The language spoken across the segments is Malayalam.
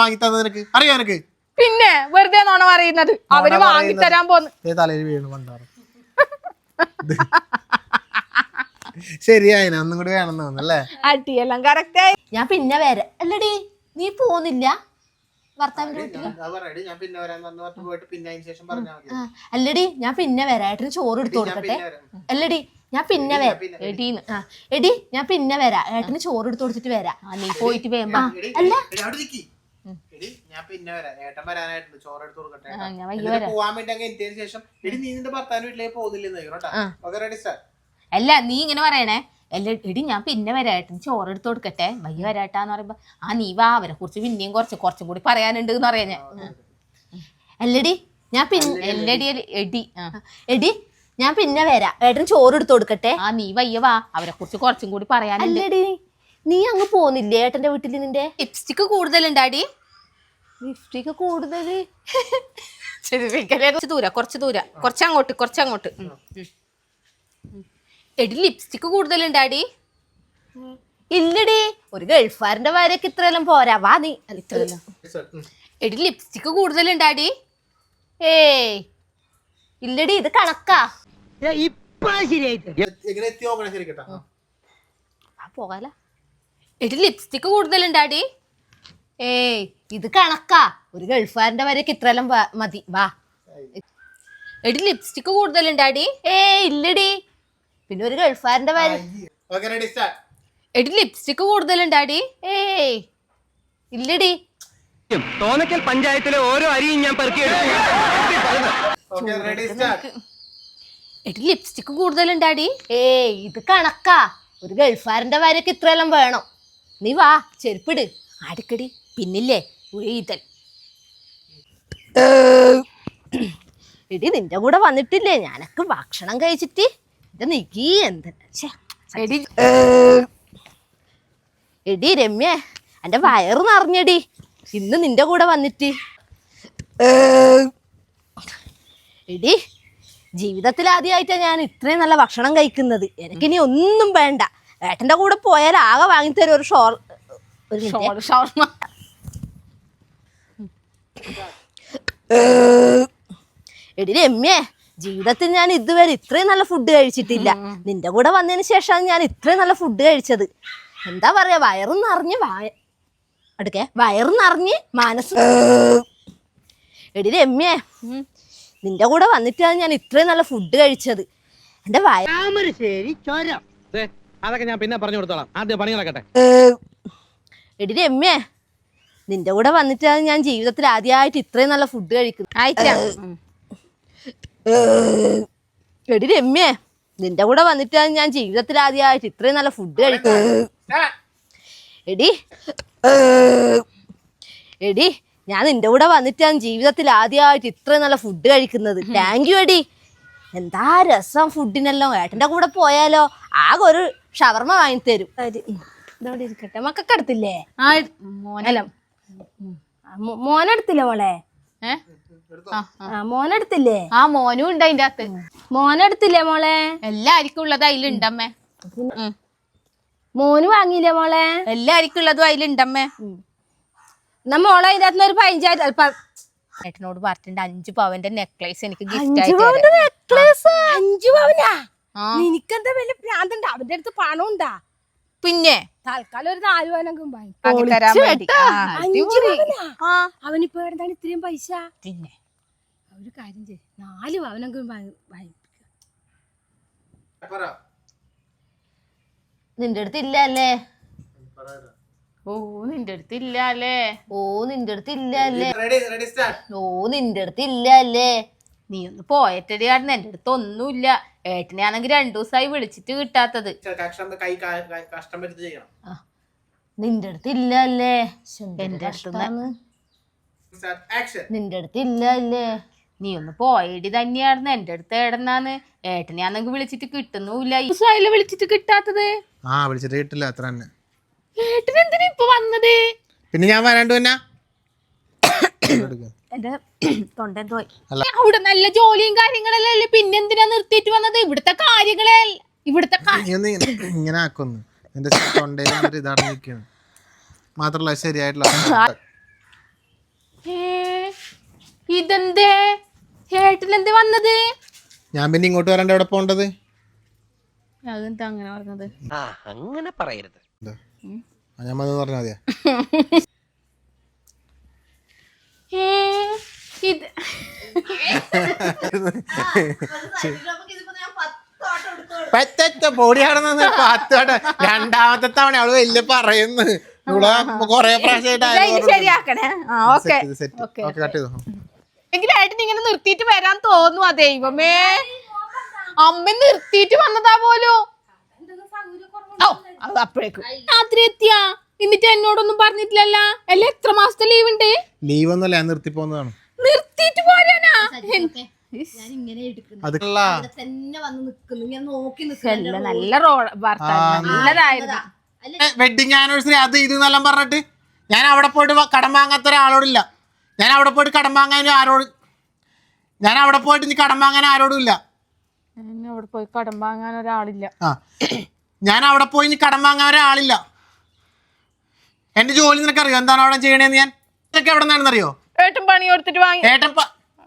വാങ്ങി തന്നത് നിനക്ക്? അറിയാ നിനക്ക്? പിന്നെ വെറുതെ നോണ പറയുന്നത്. അവർ വാങ്ങി തരാൻ പോന്ന്. ദേ തലയിൽ വീണു പണ്ടാറ്. ശരിയായിന. ഒന്നും കൂടി വേണമെന്ന് തോന്നല്ലേ അടിയെല്ലാം കറക്റ്റ് ആയി ഞാൻ പിന്നെ വരാം. അല്ലടി നീ പോന്നില്ല? ഭർത്താവിന്റെ വീട്ടിൽ? ആ, അല്ലടി ഞാൻ പിന്നെ വരാം. ഏട്ടന് ചോറ് എടുത്തു കൊടുക്കട്ടെ. അല്ലടി ഞാൻ പിന്നെ വരാം. എടീന്ന്. ആ എടി ഞാൻ പിന്നെ വരാം. ഏട്ടന് ചോറ് എടുത്തു കൊടുത്തിട്ട് വരാം. ആ, നീ പോയിട്ട് വേമ്പ അല്ല എടി, അവിടെ നിക്ക്. എടി, ഞാൻ പിന്നെ വരാം. ഏട്ടൻ വരാനായിട്ടുണ്ട്. ചോറ് എടുത്ത് കൊടുക്കട്ടെ ആ, ഞാൻ വയ്യ എന്നിട്ട് വരാം. പോവാൻ വേണ്ടി അങ്ങ് എത്തിയതിനു ശേഷം എടി നീ നിന്റെ ഭർത്താവിന്റെ വീട്ടിലേക്ക് പോകുന്നില്ലെന്ന് കേട്ടോ. ഓക്കെ റെഡി സ്റ്റാർ അല്ല നീ ഇങ്ങനെ പറയണേ. അല്ല എടി ഞാൻ പിന്നെ വരാട്ടെ ചോറ് എടുത്ത് കൊടുക്കട്ടെ. വയ്യ വരാട്ടാന്ന് പറയുമ്പോ ആ നീ വാ. അവരെ കുറിച്ച് പിന്നെയും കുറച്ച് കുറച്ചും കൂടി പറയാനുണ്ട് എന്ന് പറയാ ഞാൻ. അല്ലടി ഞാൻ പിന്നെ എല്ലടി എടി ആ. എടി ഞാൻ പിന്നെ വരാ. ഏട്ടൻ ചോറ് എടുത്തു കൊടുക്കട്ടെ. ആ നീ വയ്യ വാ. അവരെ കുറിച്ച് കുറച്ചും കൂടി പറയാനുണ്ട്. അല്ലടി നീ അങ്ങ് പോന്നില്ലേ ഏട്ടന്റെ വീട്ടിൽ നിന്റെ? ലിപ്സ്റ്റിക് കൂടുതലുണ്ടാടി ലിപ്സ്റ്റിക് കൂടുതൽ കുറച്ച് ദൂര കുറച്ച് ദൂര. കുറച്ചങ്ങോട്ട് കുറച്ചങ്ങോട്ട് കുറച്ച്. ഉം. എടി ലിപ്സ്റ്റിക് കൂടുതലുണ്ടാടി ഇല്ലടി ഒരു ഗൾഫാരന്റെ ഭാര്യക്ക് ഇത്രയെല്ലാം പോരാ. വാ നീ. എടി ലിപ്സ്റ്റിക് കൂടുതലുണ്ടാടി ഏയ് ഇല്ലടി ഇത് കണക്കാ. എങ്ങനെ എത്തി നോക്കണം ശരി ആ പോകാല. എടി ലിപ്സ്റ്റിക് കൂടുതലുണ്ടാടി ഏയ് ഇത് കണക്കാ. ഒരു ഗൾഫാരന്റെ വരെയൊക്കെ ഇത്രയെല്ലാം മതി. വാ. എടി ലിപ്സ്റ്റിക് കൂടുതലുണ്ടാടി ഏയ് ഇല്ലടി. പിന്നെ ഒരു ഗൾഫാരന്റെ വരെ ഓക്കെ റെഡി സ്റ്റാർ എടി? ലിപ്സ്റ്റിക് കൂടുതലുണ്ടാടി ഏയ് ഇല്ലടി. തോന്നക്കൽ പഞ്ചായത്തിലെ ഓരോ അരിയും ഞാൻ എടി ലിപ്സ്റ്റിക് കൂടുതലുണ്ടാടി ഏയ് ഇത് കണക്കാ. ഒരു ഗൾഫാരന്റെ വരെയൊക്കെ ഇത്രയെല്ലാം വേണം. നീ വാ ചെരുപ്പിട്. അടുക്കടി പിന്നില്ലേ? ഉഴീതൽ എടി നിന്റെ കൂടെ വന്നിട്ടില്ലേ? ഞാനൊക്കെ ഭക്ഷണം കഴിച്ചിട്ട് എന്റെ നികി എന്തടി എടി. എടി രമ്യ എന്റെ വയറ് നിറഞ്ഞടി. ഇന്ന് നിന്റെ കൂടെ വന്നിട്ട്. എടി ജീവിതത്തിൽ ആദ്യമായിട്ടാണ് ഞാൻ ഇത്രയും നല്ല ഭക്ഷണം കഴിക്കുന്നത്. എനിക്കിനി ഒന്നും വേണ്ട. ഏട്ടന്റെ കൂടെ പോയാൽ ആകെ വാങ്ങിത്തരും ഒരു ഷോർ ഒരു ഷോർമ എടി രമ്യേ ജീവിതത്തിൽ ഞാൻ ഇതുവരെ ഇത്രയും നല്ല ഫുഡ് കഴിച്ചിട്ടില്ല. നിന്റെ കൂടെ വന്നതിന് ശേഷമാണ് ഞാൻ ഇത്രയും നല്ല ഫുഡ് കഴിച്ചത്. എന്താ പറയാ വയറും നിറഞ്ഞ് വായ അടുക്കേ വയറും നിറഞ്ഞ് മനസ്സ് എടി രമ്യേ നിന്റെ കൂടെ വന്നിട്ടാണ് ഞാൻ ഇത്രയും നല്ല ഫുഡ് കഴിച്ചത്. എന്റെ വയറ് ദേ, അതൊക്കെ ഞാൻ പിന്നെ പറഞ്ഞു കൊടുത്തോളാം. ആദ്യം പണി നടക്കട്ടെ എടി രമ്യേ നിന്റെ കൂടെ വന്നിട്ടാണ് ഞാൻ ജീവിതത്തിൽ ആദ്യമായിട്ട് ഇത്രയും നല്ല ഫുഡ് കഴിക്കുന്നത്. ആയിട്ടാ എടി രമ്യേ നിന്റെ കൂടെ വന്നിട്ടാണ് ഞാൻ ജീവിതത്തിൽ ആദ്യമായിട്ട് ഇത്രയും നല്ല ഫുഡ് കഴിക്കുന്നത്. എടി എടി ഞാൻ നിന്റെ കൂടെ വന്നിട്ടാണ് ജീവിതത്തിൽ ആദ്യമായിട്ട് ഇത്രയും നല്ല ഫുഡ് കഴിക്കുന്നത്. താങ്ക് യു എടി. എന്താ രസം ഫുഡിനെല്ലാം ഏട്ടന്റെ കൂടെ പോയാലോ? ആകെ ഒരു ഷവർമ വാങ്ങിത്തരും. തരും ഇരിക്കട്ടെ. മക്കൊക്കെ അടുത്തില്ലേ ആ മോനെടുത്തില്ലേ മോളെ? മോനെടുത്തില്ലേ? ആ മോനും ഉണ്ട് അതിന്റെ അകത്ത്. മോനെടുത്തില്ലേ മോളെ? എല്ലാവർക്കും ഉള്ളത് അതിലുണ്ടമ്മേ മോനു മോന് വാങ്ങിയില്ലേ മോളെ? എല്ലാവർക്കും ഉള്ളതും അതിലുണ്ടമ്മേ എന്നാ മോളെ അതിന്റെ അകത്തുനിന്ന് ഒരു പതിനഞ്ചായിരം ഏട്ടനോട് പറഞ്ഞിട്ടുണ്ട് അഞ്ചു പവന്റെ നെക്ലേസ് എനിക്ക് ഗിഫ്റ്റ്. നെക്ലേസ് അഞ്ചു പവനാ? എനിക്കെന്താ വലിയ ഭ്രാന്തുണ്ട്? അവന്റെ അടുത്ത് പണം ഉണ്ടാ പിന്നെ തൽക്കാലം ഒരു നാല് വാങ്ങി തരാൻ വേണ്ടി. ആ, അടിപൊളി. ആ, അവനിപ്പോ എന്താണ് ഇത്രയും പൈസ? പിന്നെ. ഒരു കാര്യം ചെയ്യും. നാല് പവനെങ്കിലും പറ. നിന്റെ അടുത്ത് ഇല്ല അല്ലേ? ഓ നിന്റെ അടുത്ത് ഇല്ല അല്ലേ? ഓ നിന്റെ അടുത്ത് ഇല്ല അല്ലേ? റെഡി റെഡി സ്റ്റാർ ഓ നിന്റെ അടുത്ത് ഇല്ല അല്ലേ? നീ ഒന്ന് പോയറ്റടി കാരണം എന്റെ അടുത്ത് ഒന്നുമില്ല. ഏട്ടനെ ആണെങ്കിൽ രണ്ടു ദിവസമായി വിളിച്ചിട്ട് കിട്ടാത്തത് നിന്റെ അടുത്ത് ഇല്ല അല്ലേ എന്റെ അടുത്തുന്ന്. കഷ്ടാണ്. ആക്ഷൻ നിന്റെ അടുത്ത് ഇല്ല അല്ലേ നീ ഒന്ന് പോയടി തന്നെയായിരുന്നു. എന്റെ അടുത്ത് ഏടന്നാന്ന് ഏട്ടനെ ആണെങ്കിൽ വിളിച്ചിട്ട് കിട്ടുന്നുല്ല. ഈ ദിവസമായില്ല വിളിച്ചിട്ട് കിട്ടാത്തത്. ആ വിളിച്ചിട്ട് കിട്ടില്ല. അത്ര തന്നെ. ഏട്ടൻ എന്തിനാ ഇപ്പൊ വന്നത്? പിന്നെ ഞാൻ വരാണ്ട് പിന്നെ? എന്റെ തൊണ്ടൻ പോയി. അവിടെ നല്ല ജോലിയും കാര്യങ്ങളല്ലേ? അല്ലേ? പിന്നെ എന്തിനാ നിർത്തിയിട്ട് വന്നത്? ഇവിടുത്തെ കാര്യങ്ങളെ. ഇവിടുത്തെ ഇങ്ങനെ ആക്കൊന്ന്. എന്റെ തൊണ്ടയിൽ ഒരു ഇതടഞ്ഞിരിക്കുകയാണ് മാത്രല്ല ശരിയായിട്ടുള്ള ഇതെന്തേ? ചേട്ടനെന്തേ വന്നത്? ഞാൻ പിന്നെ ഇങ്ങോട്ട് വരണ്ട എവിടെ പോണ്ടത്? അതെന്താ അങ്ങനെ പറഞ്ഞത്? ആ അങ്ങനെ പറയരുത്. ഞാൻ പറഞ്ഞാ പറഞ്ഞാൽ മതിയാ ഏ ഇത് പറ്റ പൊടിയാണെന്ന് പത്ത് വട്ടം രണ്ടാമത്തെ തവണ അവൾ വലിയ പറയുന്നു. ഇവിടെ കൊറേ കഴിഞ്ഞ് ശരിയാക്കണേ. ആ ഓക്കെ ഓക്കെ കട്ട് ചെയ്തു എങ്കിലും ഏട്ടൻ ഇങ്ങനെ നിർത്തിയിട്ട് വരാൻ തോന്നുവാ ദൈവമേ അമ്മ നിർത്തിയിട്ട് വന്നതാ പോലും. ഓ, അത് അപ്പോഴേക്കും. രാത്രി എത്തിയാ? എന്നിട്ട് എന്നോടൊന്നും പറഞ്ഞിട്ടില്ലല്ല? അല്ല എത്ര മാസത്തെ ലീവ് ഉണ്ട്? ലീവ് ഒന്നുമല്ല ഞാൻ നിർത്തി പോന്നതാണ് നിർത്തിയിട്ട് പോരാനാ? നല്ല റോ ഭർത്താവ് നല്ലതായിരുന്നു. വെഡിങ് ആനിവേഴ്സറി അത് ഇത് എന്നെല്ലാം പറഞ്ഞിട്ട് ഞാൻ അവിടെ പോയിട്ട് കടം വാങ്ങാത്ത ഒരാളോടില്ല. ഞാൻ അവിടെ പോയിട്ട് കടം വാങ്ങാൻ ആരോട് ഞാൻ അവിടെ പോയിട്ട് ഇനി കടം വാങ്ങാൻ ആരോടും ഇല്ല. അവിടെ പോയി കടം വാങ്ങാൻ ഒരാളില്ല. ആ. ഞാൻ അവിടെ പോയി ഇനി കടം വാങ്ങാൻ ഒരാളില്ല. എന്റെ ജോലി നിനക്കറിയോ? എന്താണ് അവിടെ ചെയ്യണേന്ന് ഞാൻ ഇതൊക്കെ എവിടെ നിന്നാണെന്നറിയോ? ഏട്ടൻ പണി കൊടുത്തിട്ട് വാങ്ങി. ഏട്ടൻ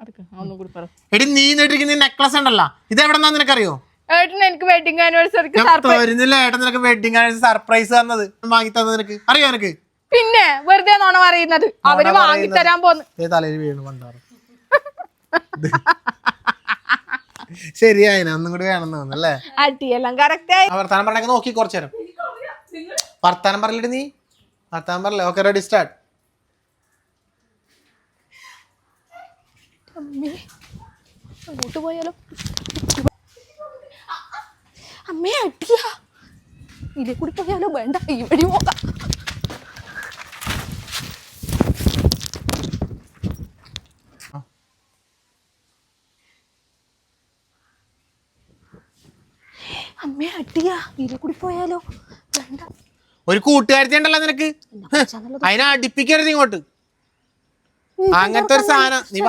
പ- അടുക്ക്, ഒന്നും കൂടി പറ. എടി നീ നേട്ടിരിക്കുന്ന നെക്ലസ് ഉണ്ടല്ലോ. ഇത് എവിടെ നിന്നാ നിനക്കറിയോ? ഏട്ടൻ എനിക്ക് വെഡിങ് ആനിവേഴ്സറിക്ക് ഏട്ടൻ നിനക്ക് വെഡിങ് ആനിവേഴ്സറി സർപ്രൈസ് തന്നത്. വാങ്ങി തന്നത് നിനക്ക്. അറിയോ നിനക്ക്? പിന്നെ വെറുതെ നോണ പറയുന്നത്? അവർ വാങ്ങി തരാൻ പോന്ന്. തലയിൽ വീണു പണ്ടാറ് ശരിയായിന. ഒന്നും കൂടി വേണം അടിയെല്ലാം കറക്റ്റ് ആയി. വർത്താനം പറഞ്ഞൊക്കെ നോക്കി കുറച്ചു നേരം. വർത്താനം പറയലടി നീ? വർത്താനം പറയല്ലേ ഓക്കെ റെഡി സ്റ്റാർട്ട് അങ്ങോട്ട് പോയാലോ? അമ്മേ അടിയാ. ഇതിലെ കൂടി പോയാലോ? വേണ്ട ഈ വഴി പോകാം. അമ്മേ അടിയാ. ഇതിലെ കൂടി പോയാലോ? വേണ്ട. ഒരു കൂട്ടുകാരത്തി ഉണ്ടല്ലോ നിനക്ക്. അതിനെ അടിപ്പിക്കരുത് ഇങ്ങോട്ട്. അങ്ങനത്തെ ഒരു സാധനം. നീ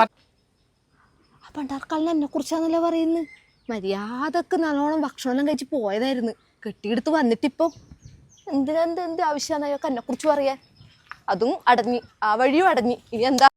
പണ്ടാർക്കാലിന് എന്നെ കുറിച്ചാണല്ലോ പറയുന്നത് മര്യാദയ്ക്ക് നല്ലോണം ഭക്ഷണം കഴിച്ച് പോയതായിരുന്നു. കെട്ടിയെടുത്ത് വന്നിട്ടിപ്പോൾ എന്തിനെന്ത് എന്ത് എന്ത് അയാൾക്ക് എന്നെ കുറിച്ച് പറയാൻ. അതും അടഞ്ഞി ആ വഴിയും അടഞ്ഞി. ഇനി എന്താ